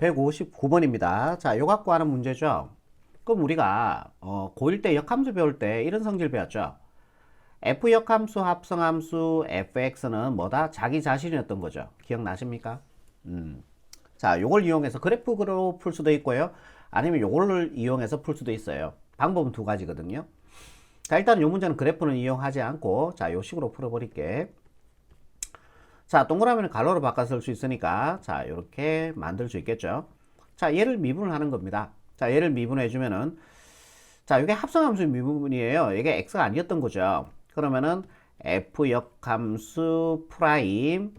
159번입니다. 자, 요 갖고 하는 문제죠. 그럼 우리가 어, 고1 때 역함수 배울 때 이런 성질 배웠죠. f 역함수 합성함수 fx는 뭐다? 자기 자신이었던 거죠. 기억나십니까? 음. 자, 요걸 이용해서 그래프로 풀 수도 있고요. 아니면 요걸 이용해서 풀 수도 있어요. 방법은 두 가지거든요. 자, 일단 요 문제는 그래프는 이용하지 않고 자, 요 식으로 풀어 버릴게. 자, 동그라미는 가로로 바꿔 쓸 수 있으니까 자, 이렇게 만들 수 있겠죠. 자, 얘를 미분을 하는 겁니다. 자, 얘를 미분해 주면은 자, 이게 합성함수 미분이에요. 이게 x가 아니었던 거죠. 그러면은 f 역함수 프라임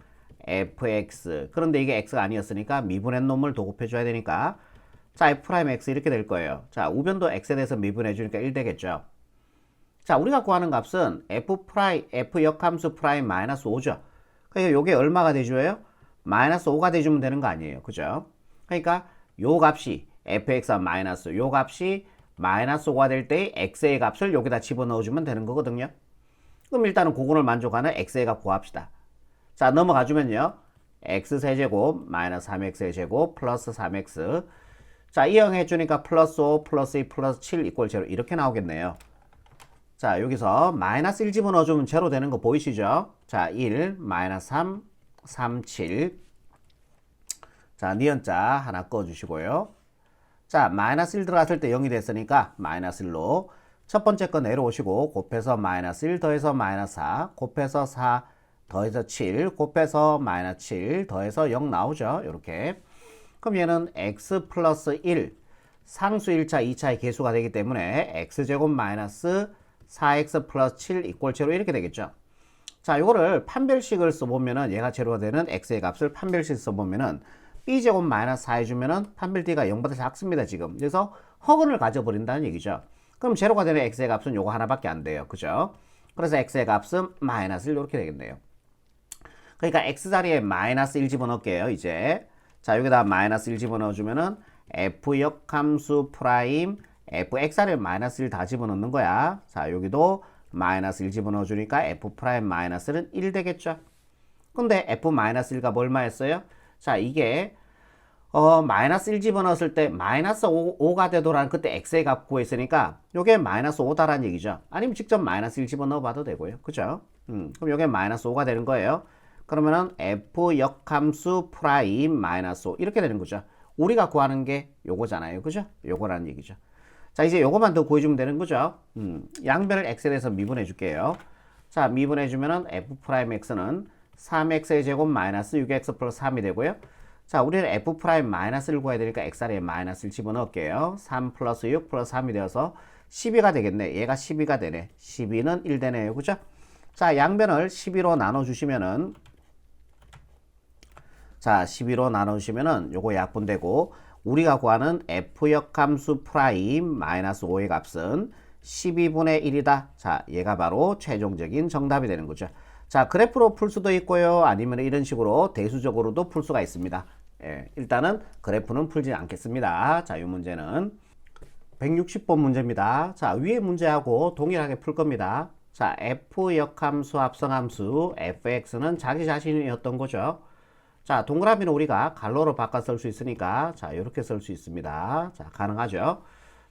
fx 그런데 이게 x가 아니었으니까 미분한 놈을 도급해 줘야 되니까 자, f 프라임 x 이렇게 될 거예요. 자, 우변도 x에 대해서 미분해 주니까 1 되겠죠. 자, 우리가 구하는 값은 f 프라임 f 역함수 프라임 마이너스 5죠. 그러니까 요게 얼마가 돼줘요? 마이너스 5가 돼주면 되는 거 아니에요. 그죠? 그러니까 요 값이 fx와 마이너스 요 값이 마이너스 5가 될때 x의 값을 여기다 집어넣어주면 되는 거거든요. 그럼 일단은 그거를 만족하는 x의 값 구합시다. 자 넘어가 주면요. x 세제곱 마이너스 3x의 제곱 플러스 3x 자 이항해 주니까 플러스 5 플러스 2 플러스 7 이꼴 제로 이렇게 나오겠네요. 자 여기서 마이너스 1 집어넣어주면 제로 되는 거 보이시죠? 자 1, 마이너스 3, 3, 7 자, 니은자 하나 꺼주시고요. 자, 마이너스 1 들어갔을 때 0이 됐으니까 마이너스 1로 첫 번째 거 내려오시고 곱해서 마이너스 1 더해서 마이너스 4 곱해서 4 더해서 7 곱해서 마이너스 7 더해서 0 나오죠. 이렇게 그럼 얘는 x 플러스 1 상수 1차, 2차의 개수가 되기 때문에 x제곱 마이너스 4x 플러스 7 이꼴 제로 이렇게 되겠죠. 자, 이거를 판별식을 써보면은 얘가 제로가 되는 x의 값을 판별식 써보면은 b제곱 마이너스 4 해주면은 판별 d가 0보다 작습니다, 지금. 그래서 허근을 가져버린다는 얘기죠. 그럼 제로가 되는 x의 값은 요거 하나밖에 안 돼요. 그죠? 그래서 x의 값은 마이너스 1 이렇게 되겠네요. 그러니까 x 자리에 마이너스 1 집어넣을게요, 이제. 자, 여기다 마이너스 1 집어넣어주면은 f 역함수 프라임 fx 자리에 마이너스 1 다 집어넣는 거야. 자, 여기도 마이너스 1 집어넣어 주니까 f 프라임 마이너스는 1 되겠죠. 근데 f 마이너스 1가 얼마였어요? 자, 이게 어, 마이너스 1 집어넣었을 때 마이너스 5, 가 되도록 그때 x의 값 구했으니까 요게 마이너스 5다라는 얘기죠. 아니면 직접 마이너스 1 집어넣어 봐도 되고요. 그죠? 음, 그럼 요게 마이너스 5가 되는 거예요. 그러면은 f 역함수 프라임 마이너스 5 이렇게 되는 거죠. 우리가 구하는 게 요거잖아요. 그죠? 요거라는 얘기죠. 자, 이제 요거만 더 구해주면 되는 거죠. 음, 양변을 대해서 미분해 줄게요. 자, 미분해 주면은 f 프라임 x는 3x의 제곱 마이너스 6x 플러스 3이 되고요. 자, 우리는 f 프라임 마이너스를 구해야 되니까 x 아래에 마이너스를 집어넣을게요. 3 플러스 6 플러스 3이 되어서 12가 되겠네. 얘가 12가 되네. 12는 1 되네요. 그죠? 자, 양변을 12로 나눠주시면은 자, 12로 나눠주시면은 요거 약분되고 우리가 구하는 f역 함수 프라임 마이너스 5의 값은 12분의 1이다. 자, 얘가 바로 최종적인 정답이 되는 거죠. 자, 그래프로 풀 수도 있고요. 아니면 이런 식으로 대수적으로도 풀 수가 있습니다. 예, 일단은 그래프는 풀지 않겠습니다. 자, 이 문제는 160번 문제입니다. 자, 위에 문제하고 동일하게 풀 겁니다. 자, f 역함수 합성함수 fx는 자기 자신이었던 거죠. 자, 동그라미는 우리가 갈로로 바꿔 쓸 수 있으니까 자, 이렇게 쓸 수 있습니다. 자, 가능하죠.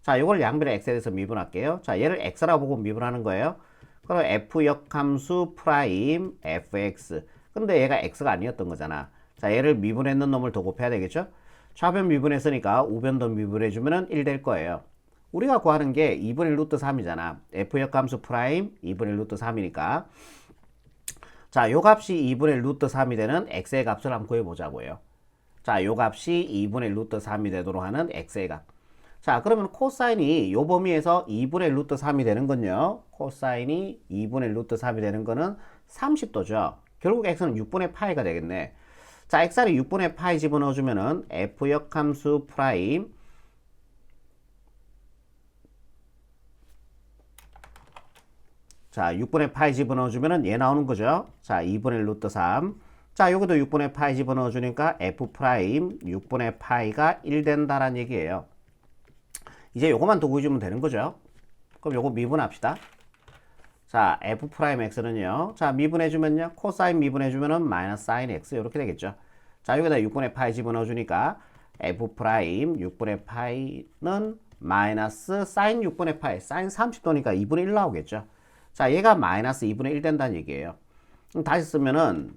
자, 이걸 양변의 대해서 미분할게요. 자, 얘를 x라고 보고 미분하는 거예요. 그럼 f 역함수 프라임 fx. 근데 얘가 x가 아니었던 거잖아. 자, 얘를 미분했는 놈을 더 곱해야 되겠죠? 좌변 미분했으니까 우변도 미분해주면 1 될 거예요. 우리가 구하는 게 2분의 1 루트 3이잖아. f 역함수 프라임 2분의 1 루트 3이니까. 자, 요 값이 2분의 1 루트 3이 되는 x의 값을 한번 구해보자고요. 자, 요 값이 2분의 1 루트 3이 되도록 하는 x의 값. 자, 그러면 코사인이 요 범위에서 2분의 1 루트 3이 되는 건요. 코사인이 2분의 1 루트 3이 되는 거는 30도죠. 결국 x는 6분의 파이가 되겠네. 자, x를 6분의 파이 집어넣어주면은 f역 함수 프라임 자, 6분의 파이 집어넣어주면은 얘 나오는 거죠. 자, 2분의 1 루트 3. 자, 여기도 6분의 파이 집어넣어주니까 f 프라임 6분의 파이가 1 된다라는 얘기예요. 이제 요거만 더 구해주면 되는 거죠. 그럼 요거 미분합시다. 자, f 프라임 x는요. 자, 미분해주면요. 코사인 미분해주면은 마이너스 사인 x 이렇게 되겠죠. 자, 여기다 6분의 파이 집어넣어주니까 f 프라임 6분의 파이는 마이너스 사인 6분의 파이 사인 30도니까 2분의 1 나오겠죠. 자, 얘가 마이너스 2분의 1 된다는 얘기예요. 다시 쓰면은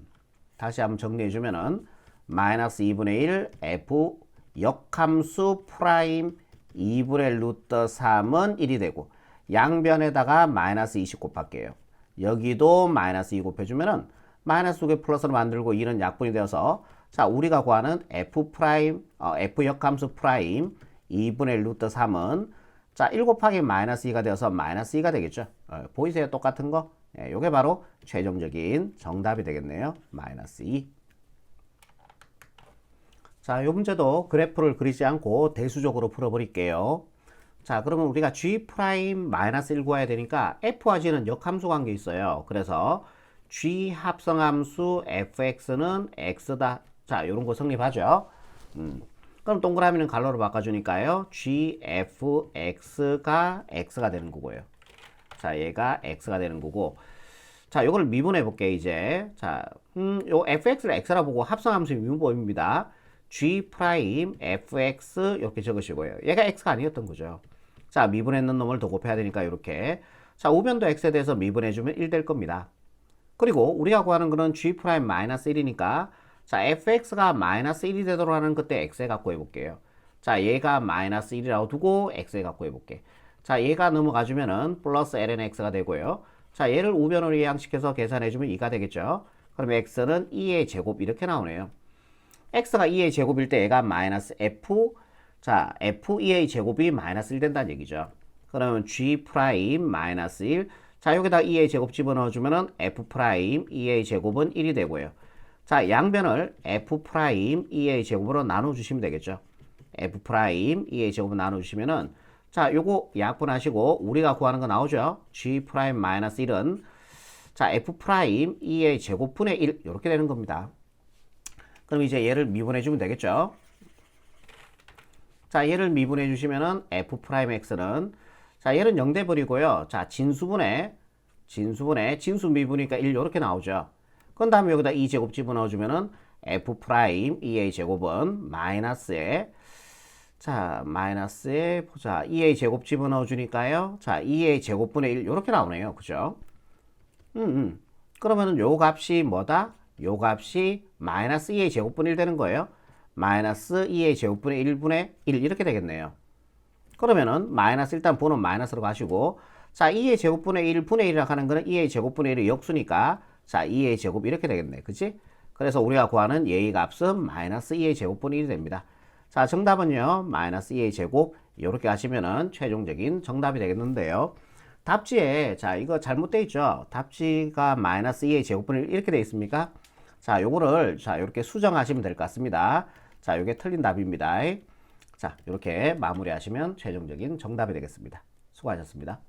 다시 한번 정리해 주면은 마이너스 2분의 1 f 역함수 프라임 2분의 루트 3은 1이 되고 양변에다가 마이너스 20 곱할게요. 여기도 마이너스 2 곱해주면은 마이너스 2개 플러스로 만들고 2는 약분이 되어서 자 우리가 구하는 f 프라임 어, f 역함수 프라임 2분의 루트 3은 자 1 곱하기 마이너스 2가 되어서 마이너스 2가 되겠죠. 어, 보이세요? 똑같은 거? 예, 요게 바로 최종적인 정답이 되겠네요. 마이너스 2. 자, 이 문제도 그래프를 그리지 않고 대수적으로 풀어버릴게요. 자, 그러면 우리가 g 프라임 마이너스 1 구해야 되니까 f와 g는 역함수 관계 있어요. 그래서 g 합성함수 fx는 x다. 자, 이런 거 성립하죠. 음. 그럼 동그라미는 갈로로 바꿔주니까요. gfx가 x가 되는 거고요. 자, 얘가 x가 되는 거고. 자, 요걸 미분해 볼게 이제. 자, 음, 요 fx를 x라 보고 합성함수 미분법입니다. g 프라임 fx 이렇게 적으시고요. 얘가 x가 아니었던 거죠. 자, 미분했는 놈을 더 곱해야 되니까 이렇게. 자, 우변도 x에 대해서 미분해 주면 1 될 겁니다. 그리고 우리가 구하는 거는 g 프라임 마이너스 1이니까 자, fx가 마이너스 1이 되도록 하는 그때 x에 갖고 해볼게요. 자, 얘가 마이너스 1이라고 두고 x에 갖고 해볼게. 자, 얘가 넘어가 주면은 플러스 ln x가 되고요. 자, 얘를 우변으로 이항시켜서 계산해주면 2가 되겠죠. 그럼 x는 2의 제곱 이렇게 나오네요. x가 2의 제곱일 때 얘가 마이너스 f 자 f 2의 제곱이 마이너스 1 된다는 얘기죠. 그러면 g 프라임 마이너스 1. 자 여기다 2의 제곱 집어넣어 주면은 f 프라임 2의 제곱은 1이 되고요. 자 양변을 f 프라임 2의 제곱으로 나눠 주시면 되겠죠. f 프라임 2의 제곱을 나눠 주시면은 자 요거 약분하시고 우리가 구하는 거 나오죠. g 프라임 마이너스 1은 자 f 프라임 2의 제곱분의 1 이렇게 되는 겁니다. 그럼 이제 얘를 미분해 주면 되겠죠. 자, 얘를 미분해 주시면은 f 프라임 x는 자, 얘는 0돼 버리고요. 자, 진수분해 진수분해 진수 미분이니까 1 이렇게 나오죠. 그런 다음에 여기다 2 제곱 집어넣어 주면은 f 프라임 2a 제곱은 마이너스에 자, 마이너스에 보자. 2a 제곱 집어넣어 주니까요. 자, 2a 제곱분의 1 이렇게 나오네요. 그죠? 음, 음. 그러면은 요 값이 뭐다? 요 값이 마이너스 2의 제곱분의 1 되는 거예요. 마이너스 2의 제곱분의 1분의 1 이렇게 되겠네요. 그러면은 마이너스 일단 분은 마이너스로 가시고 자 2의 제곱분의 1분의 1이라고 하는 거는 2의 제곱분의 1이 역수니까 자 2의 제곱 이렇게 되겠네. 그치? 그래서 우리가 구하는 예의 값은 마이너스 2의 제곱분의 1이 됩니다. 자 정답은요. 마이너스 2의 제곱 이렇게 하시면은 최종적인 정답이 되겠는데요. 답지에 자 이거 잘못되어 있죠. 답지가 마이너스 2의 제곱분의 1 이렇게 되어 있습니까? 자 요거를 자 이렇게 수정하시면 될 것 같습니다. 자 요게 틀린 답입니다. 자 이렇게 마무리하시면 최종적인 정답이 되겠습니다. 수고하셨습니다.